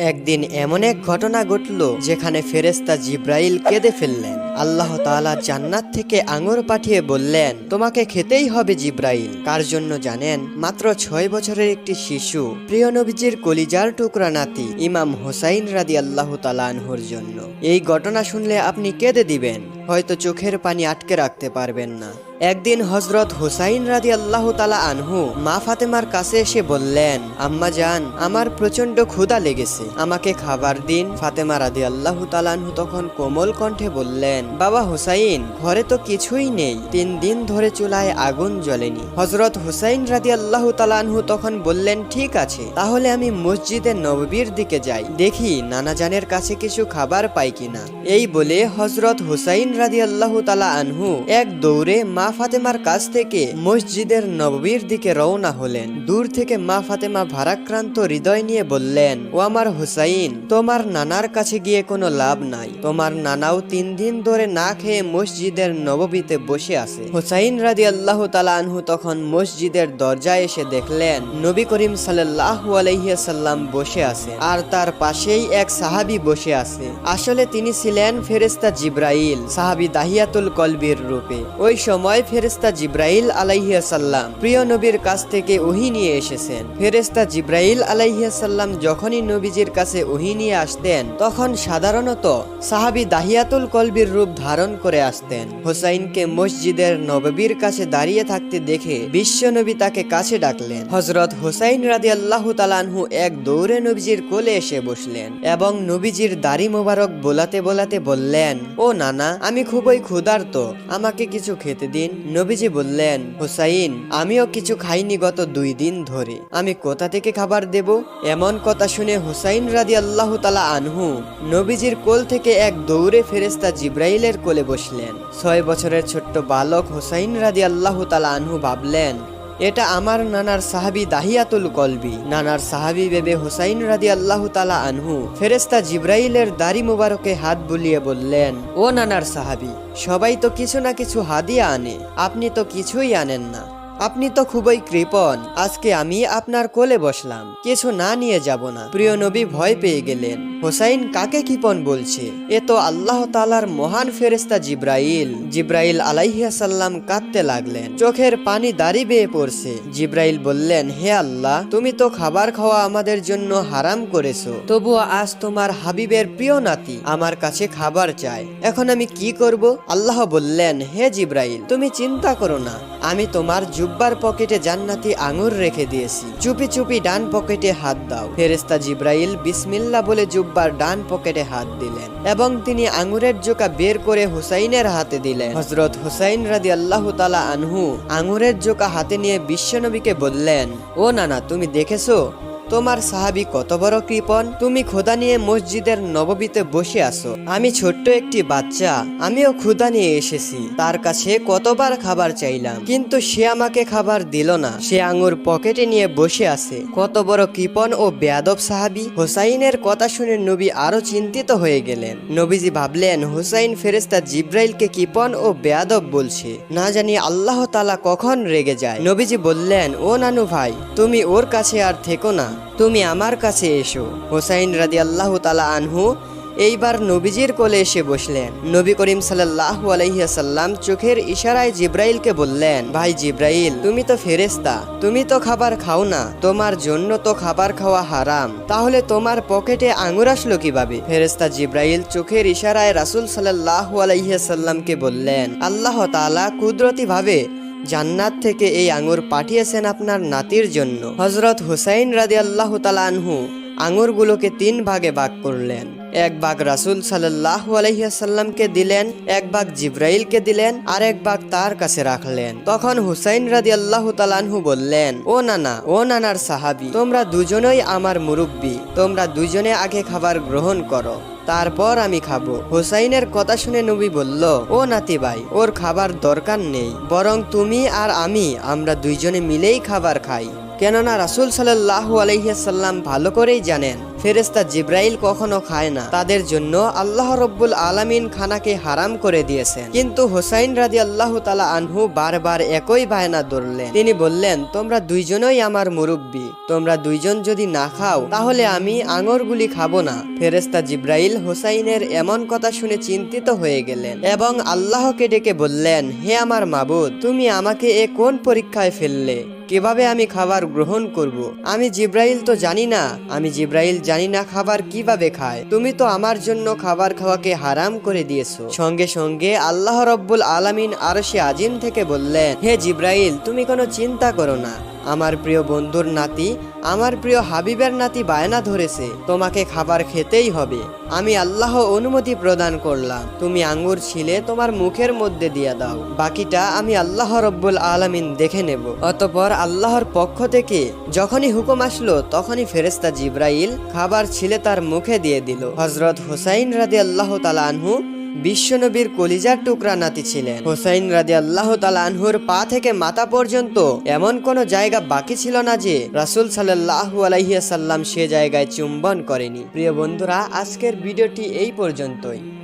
একদিন এমন এক ঘটনা ঘটল যেখানে ফেরেস্তা জিব্রাইল কেঁদে ফেললেন। আল্লাহ তাআলা জান্নাত থেকে আঙুর পাঠিয়ে বললেন, তোমাকে খেতেই হবে জিব্রাইল। কার জন্য জানেন, মাত্র ছয় বছরের একটি শিশু, প্রিয় নবীজির কলিজার টুকরা নাতি, ইমাম হোসাইন রাদি আল্লাহ তালানহুর জন্য। এই ঘটনা শুনলে আপনি কেঁদে দিবেন, হয়তো চোখের পানি আটকে রাখতে পারবেন না। একদিন হজরত হুসাইন রাদি আল্লাহ তালা আনহু মা ফাতেমার কাছে এসে বললেন, আম্মা জান, আমার প্রচণ্ড ক্ষুধা লেগেছে। আমাকে খাবার দিন। ফাতেমা রাদি আল্লাহ তালানহু তখন কোমল কণ্ঠে বললেন, বাবা হুসাইন, ঘরে তো কিছুই নেই। তিন দিন ধরে চুলায় আগুন জ্বলেনি। হজরত হুসাইন রাদি আল্লাহ তালানহু তখন বললেন, ঠিক আছে, তাহলে আমি মসজিদে নববীর দিকে যাই। দেখি নানা জানের কাছে কিছু খাবার পাই কিনা। এই বলে হজরত হুসাইন রাদি আল্লাহ তালা আনহু এক দৌড়ে মা ফাতেমার কাছ থেকে মসজিদের নববীর দিকে রওনা হলেন। দূর থেকে মা ফাতেমা ভারাক্রান্ত হৃদয় নিয়ে বললেন, ও আমার হুসাইন, তোমার নানার কাছে গিয়ে কোনো লাভ নাই। তোমার নানাও তিন দিন ধরে না খেয়ে মসজিদের নববীতে বসে আছে। হুসাইন রাদি আল্লাহ তালা আনহু তখন মসজিদের দরজায় এসে দেখলেন, নবী করিম সাল্লাহ আলাইসাল্লাম বসে আছে আর তার পাশেই এক সাহাবি বসে আছে। আসলে তিনি ছিলেন ফেরেস্তা জিব্রাইল, সাহাবি দাহিয়াতুল কলবির রূপে। ওই সময় ফেরেস্তা জিব্রাইল আলাইহিয়াসাল্লাম প্রিয় নবীর কাছ থেকে ওহি নিয়ে এসেছেন। ফেরেস্তা জিব্রাইল আলাইহিয়াসাল্লাম যখনই নবীজির কাছে ওহি নিয়ে আসতেন, তখন সাধারণত সাহাবি দাহিয়াতুল কলবির রূপ ধারণ করে আসতেন। হোসাইনকে মসজিদের নববীর কাছে দাঁড়িয়ে থাকতে দেখে বিশ্ব নবী তাকে কাছে ডাকলেন। হজরত হোসাইন রাদি আল্লাহ তালানহু এক দৌড়ে নবীজির কোলে এসে বসলেন এবং নবীজির দাড়ি মোবারক বোলাতে বোলাতে বললেন, ও নানা, আমি খুবই ক্ষুধার্ত, আমাকে কিছু খেতে দিন। নবীজি বললেন, হুসাইন, আমিও কিছু খাইনি গত দুই দিন ধরে। আমি কোথা থেকে খাবার দেব? এমন কথা শুনে হুসাইন রাজি আল্লাহ তালা আনহু নবীজির কোল থেকে এক দৌড়ে ফেরেস্তা জিব্রাইলের কোলে বসলেন। ছয় বছরের ছোট্ট বালক হুসাইন রাজি আল্লাহ তালা আনহু ভাবলেন এটা আমার নানার সাহাবি দাহিয়াতুল কলবি। নানার সাহাবি বেবে হুসাইন রাদি আল্লাহ তালা আনহু। ফেরেস্তা জিব্রাইলের দাড়ি মুবারকে হাত বুলিয়ে বললেন, ও নানার সাহাবি, সবাই তো কিছু না কিছু হাদিয়া আনে। আপনি তো কিছুই আনেন না। আপনি তো খুবই কৃপণ। আজকে আমি আপনার কোলে বসলাম। কিছু না নিয়ে যাব না। প্রিয় নবী ভয় পেয়ে গেলেন। হোসাইন কাকে কৃপণ বলছে? এ তো আল্লাহ তালার মহান ফেরেস্তা জিব্রাইল। জিব্রাইল আলাইহাসাল্লাম কাঁদতে লাগলেন। চোখের পানি দাড়ি বেয়ে পড়ছে। জিব্রাইল বললেন, হে আল্লাহ, তুমি তো খাবার খাওয়া আমাদের জন্য হারাম করেছ। তবুও আজ তোমার হাবিবের প্রিয় নাতি আমার কাছে খাবার চায়। এখন আমি কি করব? আল্লাহ বললেন, হে জিব্রাইল, তুমি চিন্তা করো না। আমি তোমার জুব্বার পকেটে জান্নাতি আঙুর রেখে দিয়েছি। চুপি চুপি ডান পকেটে হাত দাও। ফেরেস্তা জিব্রাইল বিসমিল্লা বলে জুব্বার ডান পকেটে হাত দিলেন এবং তিনি আঙুরের জোকা বের করে হুসাইনের হাতে দিলেন। হজরত হুসাইন রাদি আল্লাহ তালা আনহু আঙুরের জোকা হাতে নিয়ে বিশ্বনবীকে বললেন, ও নানা, তুমি দেখেছ? তোমার সাহাবি কত বড় কৃপণ? তুমি ক্ষুধা নিয়ে মসজিদের নববীতে বসে আছো। আমি ছোট্ট একটি বাচ্চা, আমিও ক্ষুধা নিয়ে এসেছি। তার কাছে কতবার খাবার চাইলাম, কিন্তু সে আমাকে খাবার দিল না। সে আঙুর পকেটে নিয়ে বসে আছে। কত বড় কৃপণ ও বেয়াদব সাহাবি। হোসাইনের কথা শুনে নবী আরও চিন্তিত হয়ে গেলেন। নবীজি ভাবলেন, হুসাইন ফেরেস্তা জিব্রাইলকে কৃপণ ও বেয়াদব বলছে। না জানি আল্লাহ তালা কখন রেগে যায়। নবীজি বললেন, ও নানু ভাই, তুমি ওর কাছে আর থেকো না। তুমি আমার কাছে এসো। হোসাইন রাদি আল্লাহ তালা আনহু এইবার নবীজির কোলে এসে বসলেন। নবী করিম সাল্লাহ আলাইসাল্লাম চোখের ইশারায় জিব্রাইলকে বললেন, ভাই জিব্রাইল, তুমি তো ফেরেস্তা তুমি তো খাবার খাও না, তোমার জন্য তো খাবার খাওয়া হারাম। তাহলে তোমার পকেটে আঙুর আসলো কীভাবে? ফেরেস্তা জিব্রাইল চোখের ইশারায় রাসুল সাল্লাহ আলাইসাল্লামকে বললেন, আল্লাহ তালা কুদরতি ভাবে জান্নাত থেকে এই আঙুর পাঠিয়েছেন আপনার নাতির জন্য। হজরত হুসাইন রাজি আল্লাহ তালানহু আঙুরগুলোকে তিন ভাগে ভাগ করলেন। এক ভাগ রাসুল সাল্লাহ আলহিয়াসাল্লামকে দিলেন, এক ভাগ জিব্রাইলকে দিলেন আর এক ভাগ তার কাছে রাখলেন। তখন হুসাইন রাদি আল্লাহ তালানহু বললেন, ও নানা, ও নানার সাহাবি, তোমরা দুজনেই আমার মুরব্বী, তোমরা দুজনে আগে খাবার গ্রহণ করো, তারপর আমি খাব। হোসাইনের কথা শুনে নবী বলল, ও নাতি ভাই, ওর খাবার দরকার নেই, বরং তুমি আর আমি, আমরা দুইজনে মিলেই খাবার খাই। কেননা রাসুল সাল্লাহু আলহিহাসাল্লাম ভালো করেই জানেন ফেরেস্তা জিব্রাইল কখনো খায় না। তাদের জন্য আল্লাহ রব্বুল আলামিন খানাকে হারাম করে দিয়েছেন। কিন্তু হোসাইন রাজি আল্লাহ তালা আনহু বারবার একই বায়না ধরলেন। তিনি বললেন, তোমরা দুইজনই আমার মুরব্বী। তোমরা দুইজন যদি না খাও, তাহলে আমি আঙরগুলি খাব না। ফেরেস্তা জিব্রাইল হোসাইনের এমন কথা শুনে চিন্তিত হয়ে গেলেন এবং আল্লাহকে ডেকে বললেন, হে আমার মাবুদ, তুমি আমাকে এ কোন পরীক্ষায় ফেললে? কীভাবে আমি খাবার গ্রহণ করব। আমি জিব্রাইল তো জানি না। আমি জিব্রাইল জানি না খাবার কীভাবে খায়। তুমি তো আমার জন্য খাবার খাওয়াকে হারাম করে দিয়েছ। সঙ্গে সঙ্গে আল্লাহ রব্বুল আলামিন আরশে আজিম থেকে বললেন, হে জিব্রাইল, তুমি কোনো চিন্তা করো না। আমার প্রিয় বন্ধুর নাতি, আমার প্রিয় হাবিবের নাতি বায়না ধরেছে, তোমাকে খাবার খেতেই হবে। আমি আল্লাহ অনুমতি প্রদান করলাম। তুমি আঙ্গুর ছিলে তোমার মুখের মধ্যে দিয়ে দাও। বাকিটা আমি আল্লাহ রব্বুল আলামিন দেখে নেব। অতপর আল্লাহর পক্ষ থেকে যখনই হুকুম আসলো, তখনই ফেরেস্তা জিব্রাইল খাবার ছিলে তার মুখে দিয়ে দিল। হজরত হুসাইন রাদি আল্লাহ তালা আনহু বিশ্বনবীর কলিজার টুকরা নাতি ছিলেন। হোসাইন রাজি আল্লাহ আনহুর পা থেকে মাথা পর্যন্ত এমন কোনো জায়গা বাকি ছিল না যে রাসুল সাল্লাহ আলাইসাল্লাম সে জায়গায় চুম্বন করেনি। প্রিয় বন্ধুরা, আজকের ভিডিওটি এই পর্যন্তই।